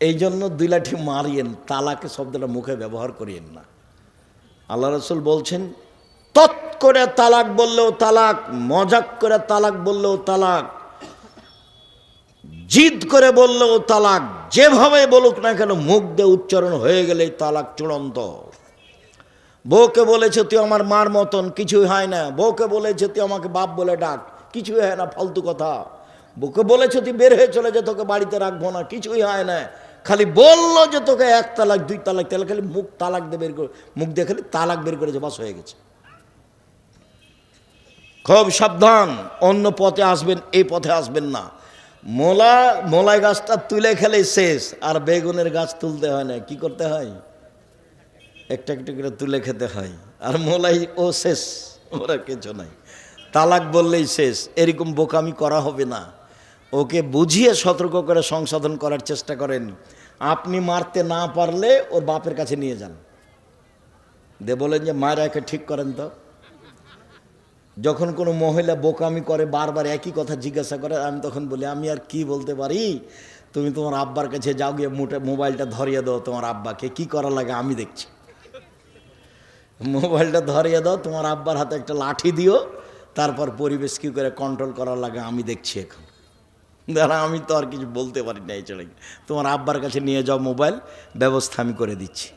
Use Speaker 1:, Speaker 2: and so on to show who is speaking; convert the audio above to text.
Speaker 1: এই জন্য দুই লাঠি মারিয়েন, তালাকে শব্দটা মুখে ব্যবহার করিয়েন না। আল্লাহ রসুল বলছেন, তৎ করে তালাক বললেও তালাক, মজাক করে তালাক বললেও তালাক, জিদ করে বললেও তালাক, যেভাবে বলুক না কেন মুখ দিয়ে উচ্চারণ হয়ে গেলে তালাক চূড়ান্ত। বউকে বলেছে, তুই আমার মার মতন, কিছুই হয় না। বউকে বলেছে, তুই আমাকে বাপ বলে ডাক, কিছুই হয় না, ফালতু কথা। বউকে বলেছে, তুই বের হয়ে চলে যে, তোকে বাড়িতে রাখব না, কিছুই হয় না। খালি বলল যে তোকে এক তালাক, দুই তালাক, তাহলে খালি মুখ তালাক দিয়ে বের করে মুখ দিয়ে খালি তালাক বের করেছে, বাস হয়ে গেছে। খুব সাবধান, অন্য পথে আসবেন, এই পথে আসবেন না। মোলা, মোলাই গাছটা তুলে খেলে শেষ, আর বেগুনের গাছ তুলতে হয় না, কি করতে হয়? একটা একটা করে তুলে খেতে হয়, আর মোলাই ও শেষ, ওরা কিছু নাই। তালাক বললেই শেষ, এরকম বোকামি করা হবে না। ওকে বুঝিয়ে সতর্ক করে সংশোধন করার চেষ্টা করেন। আপনি মারতে না পারলে ওর বাপের কাছে নিয়ে যান। দে বলেন যে, মায়ের একে ঠিক করেন তো? যখন কোনো মহিলা বোকামি করে, বারবার একই কথা জিজ্ঞাসা করে, আমি তখন বলি, আমি আর কি বলতে পারি? তুমি তোমার আব্বার কাছে যাও গিয়ে মোবাইলটা ধরিয়ে দাও তোমার আব্বাকে। কি করা লাগে আমি দেখছি। মোবাইলটা ধরিয়ে দাও, তোমার আব্বার হাতে একটা লাঠি দিও, তারপর পরিবেশ কী করে কন্ট্রোল করার লাগে আমি দেখছি এখন। দাঁড়া, আমি তো আর কিছু বলতে পারি না এই চলে তোমার আব্বার কাছে নিয়ে যাও মোবাইল, ব্যবস্থা আমি করে দিচ্ছি।